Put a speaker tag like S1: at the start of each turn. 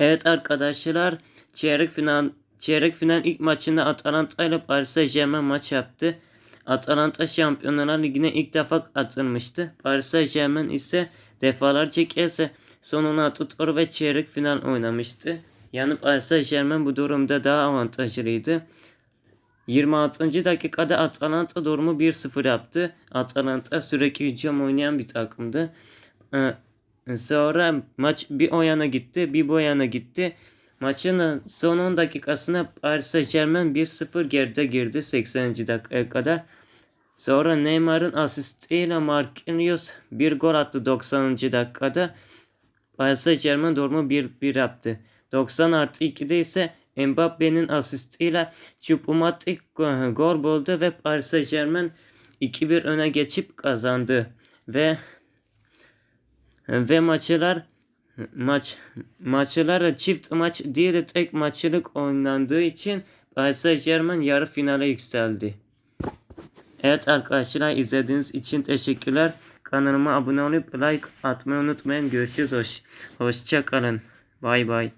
S1: Evet arkadaşlar çeyrek final çeyrek final ilk maçında Atalanta ile Paris Saint-Germain maç yaptı. Atalanta Şampiyonlar Ligi'ne ilk defa atılmıştı. Paris Saint-Germain ise defalarca kez son 16 tur ve çeyrek final oynamıştı. Yani Paris Saint-Germain bu durumda daha avantajlıydı. 26. dakikada Atalanta durumu 1-0 yaptı. Atalanta sürekli hücum oynayan bir takımdı. Sonra maç bir o yana gitti, bir bu yana gitti. Maçın son 10 dakikasına Paris Saint-Germain 1-0 geride girdi 80. dakikaya kadar. Sonra Neymar'ın asistiyle Marquinhos bir gol attı 90. dakikada. Paris Saint-Germain durumu 1-1 yaptı. 90 artı 2'de ise Mbappe'nin asistiyle Choupo-Moting go- gol buldu ve Paris Saint-Germain 2-1 öne geçip kazandı. Ve ve maçlar maç maçlar çift maç değil de tek maçlık oynandığı için Paris Saint-Germain yarı finale yükseldi. Evet arkadaşlar izlediğiniz için teşekkürler. Kanalıma abone olup like atmayı unutmayın. Görüşürüz. Hoş, hoşça kalın. Bay bay.